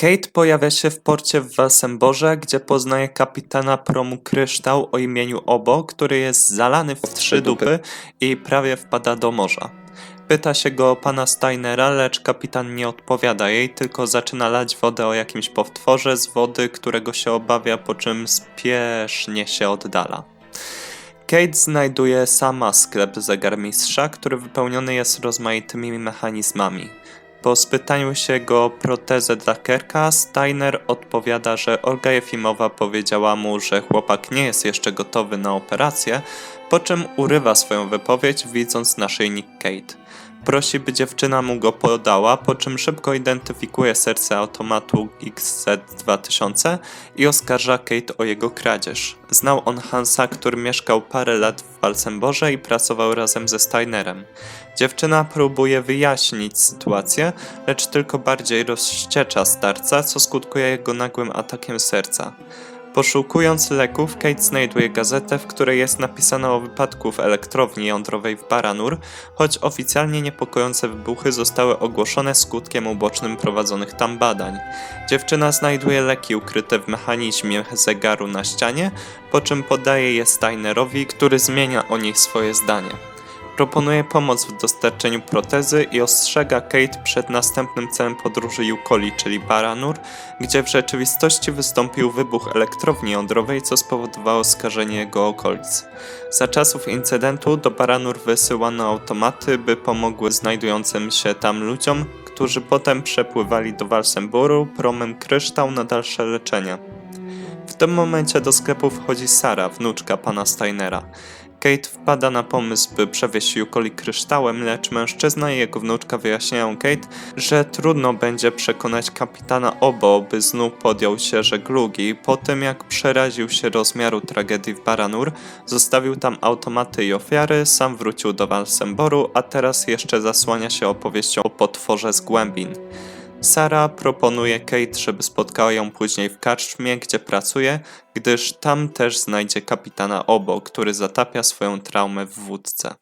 Kate pojawia się w porcie w Walsemborze, gdzie poznaje kapitana promu Kryształ o imieniu Obo, który jest zalany w trzy dupy i prawie wpada do morza. Pyta się go o pana Steinera, lecz kapitan nie odpowiada jej, tylko zaczyna lać wodę o jakimś potworze z wody, którego się obawia, po czym spiesznie się oddala. Kate znajduje sama sklep zegarmistrza, który wypełniony jest rozmaitymi mechanizmami. Po spytaniu się go o protezę dla Kerka, Steiner odpowiada, że Olga Jefimowa powiedziała mu, że chłopak nie jest jeszcze gotowy na operację, po czym urywa swoją wypowiedź, widząc naszyjnik Kate. Prosi, by dziewczyna mu go podała, po czym szybko identyfikuje serce automatu XZ2000 i oskarża Kate o jego kradzież. Znał on Hansa, który mieszkał parę lat w Walsemborze i pracował razem ze Steinerem. Dziewczyna próbuje wyjaśnić sytuację, lecz tylko bardziej rozściecza starca, co skutkuje jego nagłym atakiem serca. Poszukując leków, Kate znajduje gazetę, w której jest napisane o wypadku w elektrowni jądrowej w Baranur, choć oficjalnie niepokojące wybuchy zostały ogłoszone skutkiem ubocznym prowadzonych tam badań. Dziewczyna znajduje leki ukryte w mechanizmie zegaru na ścianie, po czym podaje je Steinerowi, który zmienia o nich swoje zdanie. Proponuje pomoc w dostarczeniu protezy i ostrzega Kate przed następnym celem podróży Yukoli, czyli Baranur, gdzie w rzeczywistości wystąpił wybuch elektrowni jądrowej, co spowodowało skażenie jego okolic. Za czasów incydentu do Baranur wysyłano automaty, by pomogły znajdującym się tam ludziom, którzy potem przepływali do Walsemburu promem Kryształ na dalsze leczenie. W tym momencie do sklepu wchodzi Sara, wnuczka pana Steinera. Kate wpada na pomysł, by przewieźć Yukoli kryształem, lecz mężczyzna i jego wnuczka wyjaśniają Kate, że trudno będzie przekonać kapitana Obo, by znów podjął się żeglugi. Po tym jak przeraził się rozmiaru tragedii w Baranur, zostawił tam automaty i ofiary, sam wrócił do Walsemboru, a teraz jeszcze zasłania się opowieścią o potworze z głębin. Sara proponuje Kate, żeby spotkała ją później w karczmie, gdzie pracuje, gdyż tam też znajdzie kapitana Obo, który zatapia swoją traumę w wódce.